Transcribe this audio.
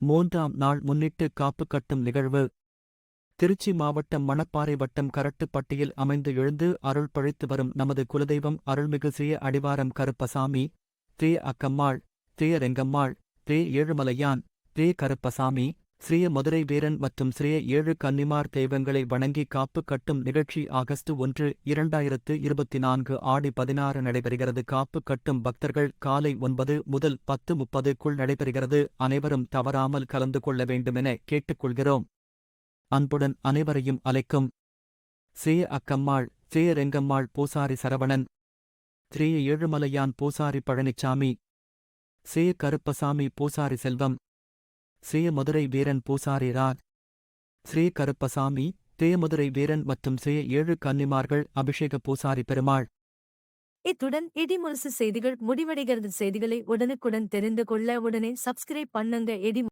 மூன்றாம் நாள் முன்னிட்டு காப்பு கட்டும் நிகழ்வு. திருச்சி மாவட்டம் மணப்பாறை வட்டம் கரட்டுப்பட்டியில் அமைந்து எழுந்து அருள் பழித்து வரும் நமது குலதெய்வம் அருள்மிகு ஸ்ரீ அடிவாரம் கருப்பசாமி தே அக்கம்மாள் தே ரெங்கம்மாள் தே ஏழுமலையான் தே கருப்பசாமி ஸ்ரீய மதுரை வீரன் மற்றும் ஸ்ரீய ஏழு கன்னிமார் தெய்வங்களை வணங்கி காப்பு கட்டும் நிகழ்ச்சி ஆகஸ்ட் ஒன்று இரண்டாயிரத்து இருபத்தி நான்கு ஆடி பதினாறு நடைபெறுகிறது. காப்பு கட்டும் பக்தர்கள் காலை ஒன்பது முதல் பத்து முப்பதுக்குள் நடைபெறுகிறது. அனைவரும் தவறாமல் கலந்து கொள்ள வேண்டுமென கேட்டுக்கொள்கிறோம். அன்புடன் அனைவரையும் அழைக்கும் ஸ்ரீய அக்கம்மாள் ஸ்ரீய ரெங்கம்மாள் பூசாரி சரவணன் ஸ்ரீய ஏழுமலையான் பூசாரி பழனிச்சாமி ஸ்ரீய கருப்பசாமி பூசாரி செல்வம் ஸ்ரீ மதுரை வீரன் பூசாரி ராஜ் ஸ்ரீ கருப்பசாமி ஸ்ரீ வீரன் மற்றும் ஸ்ரீ ஏழு கன்னிமார்கள் அபிஷேக பூசாரி பெருமாள். இத்துடன் இடிமுரசு செய்திகள் முடிவடைகிறது. செய்திகளை உடனுக்குடன் தெரிந்து கொள்ள உடனே சப்ஸ்கிரைப் பண்ணுங்க. இடி